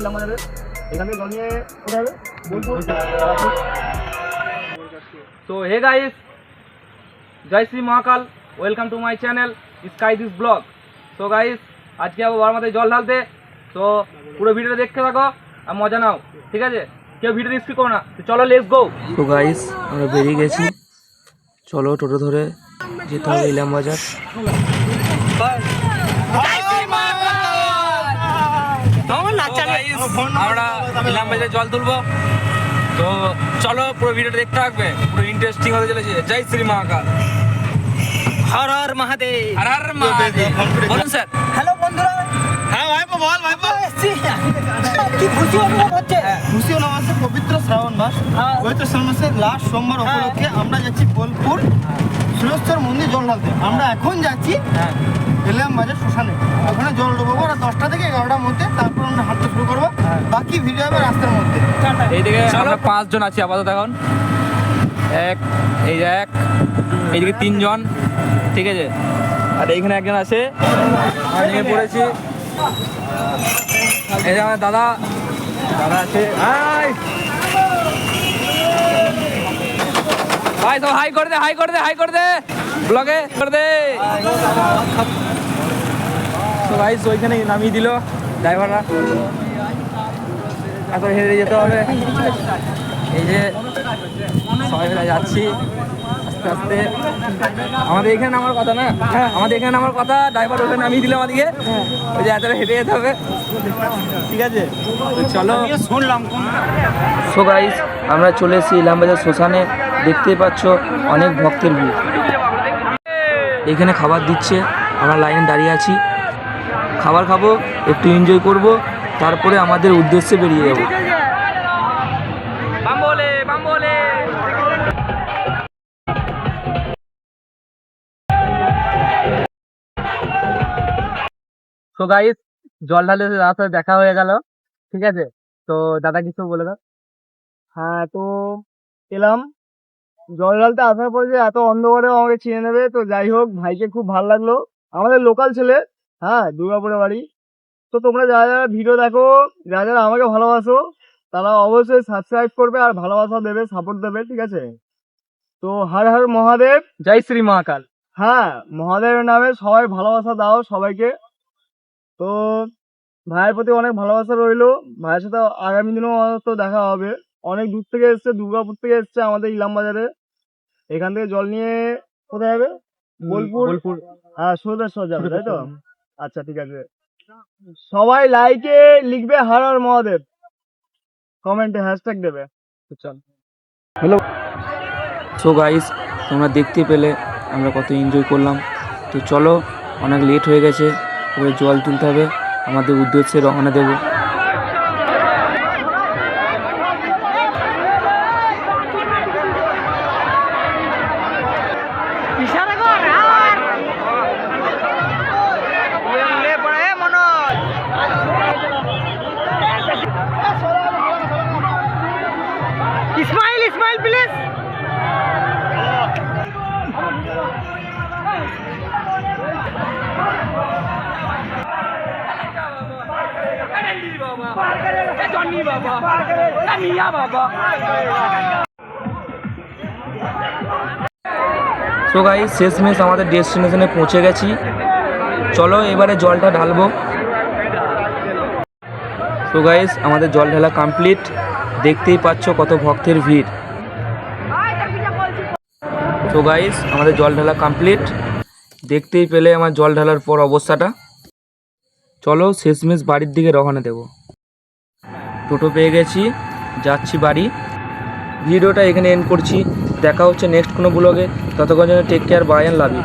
ইলাম বাজারে এখান থেকে জল নিয়ে কোথায় হবে বোলপুর। তো hey guys Joy Shri Mahakal welcome to my channel sky this vlog তো গাইস আজকে আবার বাবার মাথায় জল ঢালতে। তো পুরো ভিডিওটা দেখতে থাকো আর মজা নাও ঠিক আছে? কেউ ভিডিও স্কিপ করো না। তো চলো লেটস গো তো গাইস আমরা বেরিয়ে গেছি। চলো টোটো ধরে যেতে হবে ইলাম বাজার আমরা ইলাম বাজারে জল তুলবো। তো চলো পুরো ভিডিওটা দেখতে থাকবে। পুরো ইন্টারেস্টিং হতে চলেছে। জয় শ্রী মহাকাল। হর হর মহাদেব। আর আর মহাদেব। বলুন স্যার। হ্যালো বন্ধুরা। হ্যাঁ ভাইপো বল ভাইপো। কি খুশি অনুভব হচ্ছে? খুশি হলাম আছে পবিত্র শ্রাবণ মাস। পবিত্র শ্রাবণ মাসের লাস্ট সোমবার উপলক্ষে আমরা যাচ্ছি বোলপুর সুরেশ্বর মন্দির জল ঢালতে। আমরা এখন যাচ্ছি হ্যাঁ। এলাম বাজার শ্মশানে। ওখানে জল ডুববো ওরা দশটা থেকে এগারোটার মধ্যে তারপর আমরা হাঁটতে বাকি ভিডিও হবে রাস্তার মধ্যে। এইদিকে আমরা পাঁচজন আছি আপাতত এখন। এক এই যে এক এইদিকে তিনজন ঠিক আছে? আর এইখানে একজন আছে আমরা নেমে পড়েছি। এই যে আমার দাদা দাদা আছে। হাই! ভাই তো হাই করে দে হাই করে দে হাই করে দে। ব্লগে করে দে। তো ভাই ওইখানে নামিয়ে দিল ড্রাইভাররা এখন হেরে যেতে হবে। এই যে সবাই মিলে যাচ্ছি আস্তে আস্তে। আমাদের এখানে নামার কথা না? আমাদের এখানে নামার কথা ড্রাইভার ওখানে নামিয়ে দিল আমাদেরকে ওই যে এতটা হেঁটে যেতে হবে। ঠিক আছে? চলো। শুনলাম সো গাইস আমরা চলে এসেছি ইলাম বাজার শ্মশানে। দেখতেই পাচ্ছ অনেক ভক্তের ভিড়। এখানে খাবার দিচ্ছে আমরা লাইনে দাঁড়িয়ে আছি। খাবার খাব একটু এনজয় করব। তারপরে আমাদের উদ্দেশ্যে বেরিয়ে যাব। তো গাইস জল ঢালে দাদার সাথে দেখা হয়ে গেল ঠিক আছে? তো দাদা কিছু বলে দাও। হ্যাঁ তো এলাম। জল ঢালতে আসার পর যে এত অন্ধকারে আমাকে চিনে নেবে তো যাই হোক ভাইকে খুব ভালো লাগল। আমাদের লোকাল ছেলে হ্যাঁ দুর্গাপুরে বাড়ি। তো তোমরা যারা যারা ভিডিও দেখো যারা যারা আমাকে ভালোবাসো তারা অবশ্যই সাবস্ক্রাইব করবে আর ভালোবাসা দেবে সাপোর্ট দেবে ঠিক আছে? তো হর হর মহাদেব। জয় শ্রী মহাকাল। হ্যাঁ মহাদেবের নামে সবাই ভালোবাসা দাও সবাইকে। তো ভাইয়ের প্রতি অনেক ভালোবাসা রইল। ভাইয়ের সাথে আগামী দিনেও তো দেখা হবে। অনেক দূর থেকে এসছে দুর্গাপুর থেকে এসছে আমাদের ইলাম বাজারে এখান থেকে জল নিয়ে কোথায় যাবে? বোলপুর? বোলপুর। হ্যাঁ সোদেশ্বর যাবে তাই তো? আচ্ছা ঠিক আছে। সবাই লাইকে লিখবে হর হর মহাদেব কমেন্টে হ্যাশট্যাগ দেবে। চল। সো গাইস তোমরা দেখতে পেলে আমরা কত এনজয় করলাম। তো চলো, অনেক লেট হয়ে গেছে। এবার জল তুলতে হবে। আমাদের উদ্দেশ্যে রওনা দেবো। ইসমাইল প্লিজ সো গাইস শেষমেশ আমাদের ডেস্টিনেশনে পৌঁছে গেছি। চলো এবারে জলটা ঢালবো। সো গাইস আমাদের জল ঢালা কমপ্লিট দেখতেই পাচ্ছ কত ভক্তের ভিড়। সো গাইস আমাদের জল ঢালা কমপ্লিট দেখতেই পেলে আমার জল ঢালার পর অবস্থাটা। চলো শেষমেশ বাড়ির দিকে রওনা দেব। টোটো পেয়ে গেছি, যাচ্ছি বাড়ি। ভিডিওটা এখানে এন্ড করছি। দেখা হচ্ছে নেক্সট কোনো ব্লগে ততক্ষণ যেন take care bye and love you